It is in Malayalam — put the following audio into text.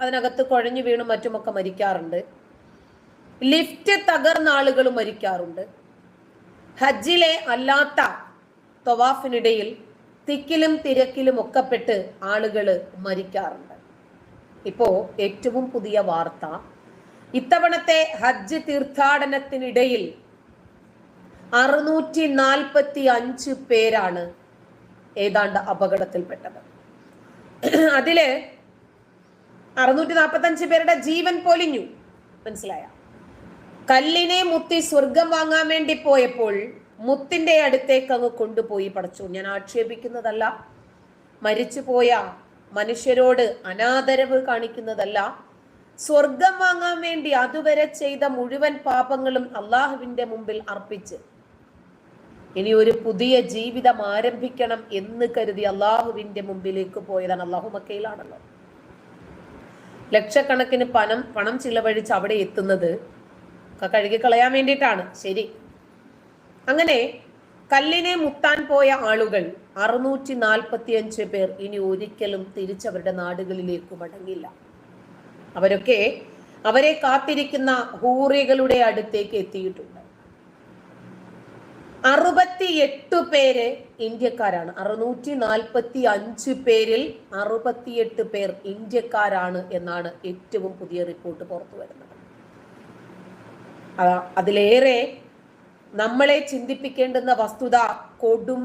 അതിനകത്ത് കുഴഞ്ഞു വീണും മറ്റുമൊക്കെ മരിക്കാറുണ്ട്. ലിഫ്റ്റ് തകർന്ന ആളുകൾ മരിക്കാറുണ്ട്. ഹജ്ജിലെ അല്ലാത്ത തൊവാഫിനിടയിൽ തിക്കിലും തിരക്കിലും ഒക്കെപ്പെട്ട് ആളുകൾ മരിക്കാറുണ്ട്. ഇപ്പോ ഏറ്റവും പുതിയ വാർത്ത. ഇത്തവണത്തെ ഹജ്ജ് തീർത്ഥാടനത്തിനിടയിൽ അറുന്നൂറ്റി നാൽപ്പത്തി അഞ്ച് പേരാണ് ഏതാണ്ട് അപകടത്തിൽപ്പെട്ടത്. അതിൽ അറുന്നൂറ്റി നാൽപ്പത്തി അഞ്ച് പേരുടെ ജീവൻ പൊലിഞ്ഞു. മനസ്സിലായ? കല്ലിനെ മുത്തി സ്വർഗം വാങ്ങാൻ വേണ്ടി പോയപ്പോൾ മുത്തിന്റെ അടുത്തേക്ക് അങ്ങ് കൊണ്ടുപോയി പടച്ചു. ഞാൻ ആക്ഷേപിക്കുന്നതല്ല മരിച്ചുപോയ മനുഷ്യരോട് അനാദരവ് കാണിക്കുന്നതല്ല സ്വർഗം വാങ്ങാൻ വേണ്ടി അതുവരെ ചെയ്ത മുഴുവൻ പാപങ്ങളും അള്ളാഹുവിന്റെ മുമ്പിൽ അർപ്പിച്ച് ഇനി ഒരു പുതിയ ജീവിതം ആരംഭിക്കണം എന്ന് കരുതി അള്ളാഹുവിന്റെ മുമ്പിലേക്ക് പോയതാണ്. അള്ളാഹു മക്കയിലാണല്ലോ. ലക്ഷക്കണക്കിന് പണം പണം ചിലവഴിച്ച് അവിടെ എത്തുന്നത് ഒക്കെ കഴുകിക്കളയാൻ വേണ്ടിയിട്ടാണ്. ശരി. അങ്ങനെ കല്ലിനെ മുത്താൻ പോയ ആളുകൾ അറുന്നൂറ്റി നാൽപ്പത്തി അഞ്ച് പേർ ഇനി ഒരിക്കലും തിരിച്ചവരുടെ നാടുകളിലേക്ക് മടങ്ങില്ല. അവരൊക്കെ അവരെ കാത്തിരിക്കുന്ന ഹൂറികളുടെ അടുത്തേക്ക് എത്തിയിട്ടുണ്ട്. അറുപത്തിയെട്ട് പേര് ഇന്ത്യക്കാരാണ്. അറുന്നൂറ്റി നാൽപ്പത്തി അഞ്ച് പേരിൽ അറുപത്തിയെട്ട് പേർ ഇന്ത്യക്കാരാണ് എന്നാണ് ഏറ്റവും പുതിയ റിപ്പോർട്ട് പുറത്തു വരുന്നത്. അതിലേറെ നമ്മളെ ചിന്തിപ്പിക്കേണ്ടുന്ന വസ്തുത കൊടും